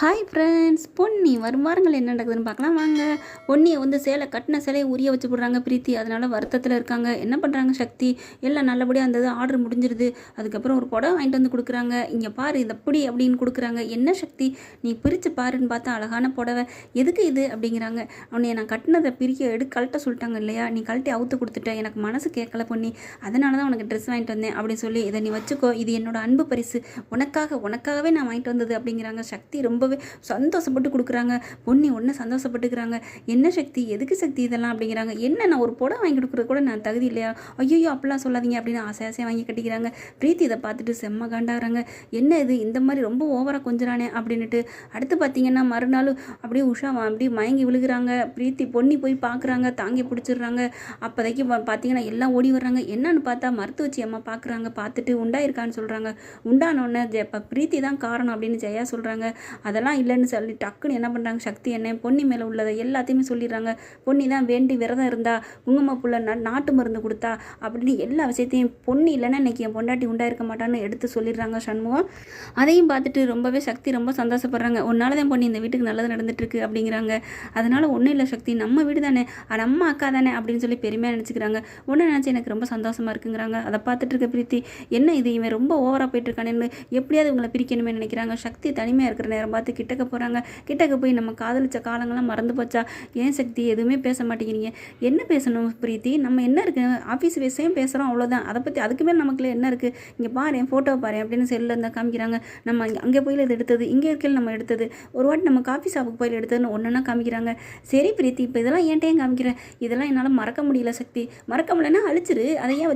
Hi friends Ponni வரும் வாரங்கள் என்ன நடக்குதுன்னு பார்க்கலாம். வாங்க. பொன்னியை வந்து சேலை கட்டின சேலையை உரிய வச்சு போடுறாங்க பிரீத்தி. அதனால வருத்தத்தில் இருக்காங்க. என்ன பண்ணுறாங்க சக்தி? எல்லாம் நல்லபடியாக இருந்தது ஆர்டர் முடிஞ்சிருது. அதுக்கப்புறம் ஒரு புடவை வாங்கிட்டு வந்து கொடுக்குறாங்க. இங்கே பாரு இந்த அப்படி அப்படின்னு கொடுக்குறாங்க. என்ன சக்தி? நீ பிரித்து பாருன்னு பார்த்தா அழகான புடவை. எதுக்கு இது? அப்படிங்கிறாங்க. அவனை நான் கட்டினதை பிரிக்க எடு கழட்ட சொல்லிட்டாங்க இல்லையா? நீ கழட்டி அவுத்து கொடுத்துட்ட. எனக்கு மனசு கேட்கல பொன்னி. அதனால தான் உனக்கு ட்ரெஸ் வாங்கிட்டு வந்தேன் அப்படின்னு சொல்லி இதை நீ வச்சுக்கோ. இது என்னோட அன்பு பரிசு. உனக்காக உனக்காகவே நான் வாங்கிட்டு வந்தது அப்படிங்கிறாங்க சக்தி. ரொம்ப ரொம்பவே சந்தோஷப்பட்டு கொடுக்குறாங்க. பொன்னி ஒன்று சந்தோஷப்பட்டுக்கிறாங்க. என்ன சக்தி? எதுக்கு சக்தி இதெல்லாம் அப்படிங்கிறாங்க. என்ன நான் ஒரு புடவை வாங்கி கொடுக்குறது கூட நான் தகுதி இல்லையா? ஐயோ அப்படிலாம் சொல்லாதீங்க அப்படின்னு ஆசை ஆசையாக வாங்கி கட்டிக்கிறாங்க. பிரீத்தி இதை பார்த்துட்டு செம்ம காண்டாகிறாங்க. என்ன இது? இந்த மாதிரி ரொம்ப ஓவராக கொஞ்சறானே அப்படின்னுட்டு அடுத்து பார்த்தீங்கன்னா மறுநாள் அப்படியே உஷா அப்படியே மயங்கி விழுகிறாங்க. பிரீத்தி பொன்னி போய் பார்க்குறாங்க. தாங்கி பிடிச்சிடுறாங்க. அப்போதைக்கு பா- பார்த்தீங்கன்னா எல்லாம் ஓடி வர்றாங்க. என்னன்னு பார்த்தா மருத்துவச்சி அம்மா பார்க்குறாங்க. பார்த்துட்டு உண்டாயிருக்கான்னு சொல்கிறாங்க உண்டானோடனே இப்போ பிரீத்தி தான் காரணம் அப்படின்னு ஜெயா சொல்கிறாங்க அதெல்லாம் இல்லைன்னு சொல்லி டக்குன்னு என்ன பண்ணுறாங்க சக்தி என்ன பொன்னி மேலே உள்ளதை எல்லாத்தையுமே சொல்லிடுறாங்க. பொன்னி தான் வேண்டி விரதம் இருந்தா குங்குமப்புள்ள ந நாட்டு மருந்து கொடுத்தா அப்படின்னு எல்லா விஷயத்தையும் பொன்னி இல்லைன்னா இன்றைக்கி என் பொண்டாட்டி உண்டாயிருக்க மாட்டான்னு எடுத்து சொல்லிடுறாங்க சண்முகம். அதையும் பார்த்துட்டு ரொம்பவே சக்தி ரொம்ப சந்தோஷப்படுறாங்க. உன்னால தான் பொண்ணு இந்த வீட்டுக்கு நல்லது நடந்துட்டுருக்கு அப்படிங்கிறாங்க. அதனால ஒன்றும் இல்லை சக்தி நம்ம வீடு தானே. அது நம்ம அக்கா தானே அப்படின்னு சொல்லி பெருமையாக நினச்சிக்கிறாங்க. ஒன்று நினச்சி எனக்கு ரொம்ப சந்தோஷமாக இருக்குங்கிறாங்க. அதை பார்த்துட்டு இருக்க பிரீத்தி என்ன இது? இவன் ரொம்ப ஓவராக போயிட்டு இருக்கானேன்னு எப்படியாவது இவங்களை பிரிக்கணுமே நினைக்கிறாங்க. சக்தி தனிமையாக இருக்கிற நேரம் பார்த்து கிட்டக்க போகிறாங்க கிட்டக்க போய் நம்ம காதலிச்ச காலங்கள்லாம் மறந்து போச்சா? ஏன் சக்தி? எதுவுமே பேச மாட்டேங்கிறீங்க. என்ன பேசணும் பிரீத்தி? நம்ம என்ன இருக்குது ஆஃபீஸ் விஷயம் பேசுகிறோம் அவ்வளோதான் அதை பற்றி அதுக்கு மேலே நமக்குள்ள என்ன இருக்குது இங்கே பாரு என் ஃபோட்டோ பாரு அப்படின்னு செல்லில் இருந்தால் காமிக்கிறாங்க. நம்ம அங்கே அங்கே போய் இது எடுத்தது இங்கே இருக்கையில் நம்ம எடுத்தது. ஒரு வாட்டி நம்ம காஃபி ஷாப்புக்கு போய் எடுத்ததுன்னு ஒன்றுனா காமிக்கிறாங்க. சரி பிரீத்தி இப்போ இதெல்லாம் ஏன்ட்டையும் காமிக்கிறேன் இதெல்லாம் என்னால் மறக்க முடியல சக்தி. மறக்க முடியலன்னா அழிச்சிரு. அதை ஏன்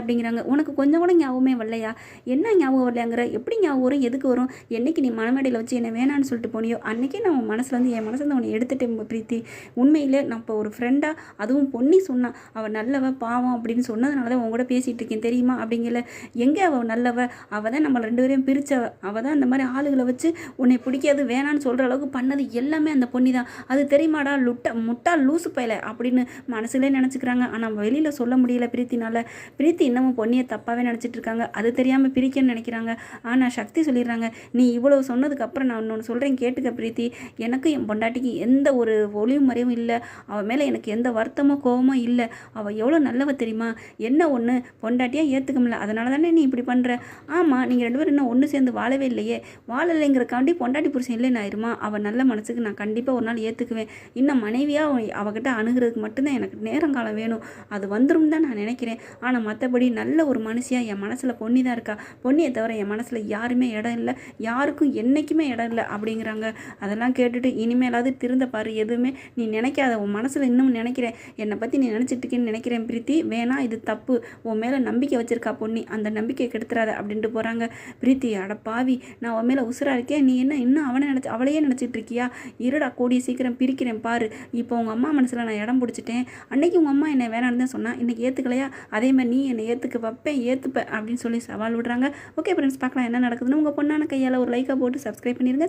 அப்படிங்கிறாங்க. உனக்கு கொஞ்சம் கூட ஞாபகமே வரலையா? என்ன ஞாபகம் வரலையாங்கிற? எப்படி ஞாபகம் வரும்? எதுக்கு வரும்? என்னைக்கு நீ மனமேடையில் வச்சு என்ன வேணான்னு சொல்லிட்டு போனியோ? அன்றைக்கே நான் உன் மனசுல என் மனசுல இருந்து உன்னை எடுத்துட்டேன் பிரீத்தி. உண்மையிலே நான் இப்போ ஒரு ஃப்ரெண்டாக அதுவும் பொன்னி சொன்னான் அவள் நல்லவ பாவம் அப்படின்னு சொன்னதுனால தான் உன் கூட பேசிகிட்டு இருக்கேன் தெரியுமா? அப்படிங்கல. எங்கே அவள் நல்லவ? அவள் தான் நம்ம ரெண்டு பேரையும் பிரித்தவ அவள் தான் இந்த மாதிரி ஆளுகளை வச்சு உன்னை பிடிக்காது வேணான்னு சொல்கிற அளவுக்கு பண்ணது எல்லாமே அந்த பொன்னி தான். அது தெரியுமாடா லுட்ட முட்டா லூசு பயில அப்படின்னு மனசுலேயே நினச்சிக்கிறாங்க. ஆனால் வெளியில் சொல்ல முடியல பிரீத்தினால. பிரீத்தி இன்னமும் பொன்னியை தப்பாகவே நினச்சிட்டு இருக்காங்க. அது தெரியாமல் பிரிக்கன்னு நினைக்கிறாங்க. ஆனால் சக்தி சொல்லிடுறாங்க நீ இவ்வளவு சொன்னதுக்கப்புறம் நான் ஒன்று சொல்கிறேன் கேட்டுக்க பிரீத்தி. எனக்கு என் பொண்டாட்டிக்கு எந்த ஒரு ஒளியும் மறையும் இல்லை. அவள் மேலே எனக்கு எந்த வருத்தமோ கோபமோ இல்லை. அவள் எவ்வளோ நல்லவ தெரியுமா? என்ன ஒன்று பொண்டாட்டியாக ஏற்றுக்க முடியல அதனால தானே நீ இப்படி பண்ணுற ஆமாம் நீங்கள் ரெண்டு பேரும் இன்னும் ஒன்று சேர்ந்து வாழவே இல்லையே. வாழலைங்கிறக்காண்டி பொண்டாட்டி புருஷன் இல்லைன்னு ஆயிருமா? அவள் நல்ல மனசுக்கு நான் கண்டிப்பாக ஒரு நாள் ஏற்றுக்குவேன் இன்னும் மனைவியாக அவகிட்ட அணுகிறதுக்கு மட்டும்தான் எனக்கு நேரங்காலம் வேணும். அது வந்துடும் தான் நான் நினைக்கிறேன். ஆனால் மற்றபடி நல்ல ஒரு மனுஷியாக என் மனசில் பொன்னி தான் இருக்கா? பொன்னியை தவிர என் மனசில் யாருமே இடம் இல்லை. யாருக்கும் என்றைக்குமே இடம் இல்லை. அப்படிங்கிறாங்க. அதெல்லாம் கேட்டுட்டு இனிமேலாவது திருந்த பாரு எதுவுமே நீ நினைக்காத உன் மனசில் இன்னும் நினைக்கிறேன். என்னை பற்றி நீ நினச்சிட்டுருக்கீன்னு நினைக்கிறேன் பிரீத்தி. வேணா இது தப்பு. உன் மேலே நம்பிக்கை வச்சிருக்கா பொன்னி அந்த நம்பிக்கையை கெடுத்துறாத அப்படின்ட்டு போகிறாங்க பிரீத்தி அடப்பாவி பாவி நான் உன் மேலே உசுரா இருக்கேன். நீ என்ன இன்னும் அவனை நினச்சி அவளையே நினச்சிட்டு இருக்கியா? இருடா கூடிய சீக்கிரம் பிரிக்கிறேன் பாரு. இப்போ உங்கள் அம்மா மனசில் நான் இடம் பிடிச்சிட்டேன். அன்னைக்கு உங்கள் அம்மா என்னை வேணான்னு தான் சொன்னால் இன்றைக்கி ஏற்றுக்கலையா அதே மாதிரி நீ என்னை ஏற்றுக்க வைப்பேன் ஏற்றுப்ப அப்படின்னு சொல்லி சவால் விடுறாங்க. ஓகே ஃப்ரெண்ட்ஸ் பார்க்கலாம் என்ன நடக்குதுன்னு உங்கள் பொண்ணான கையால் ஒரு லைக்கை போட்டு சப்ஸ்கிரைப் பண்ணிடுங்க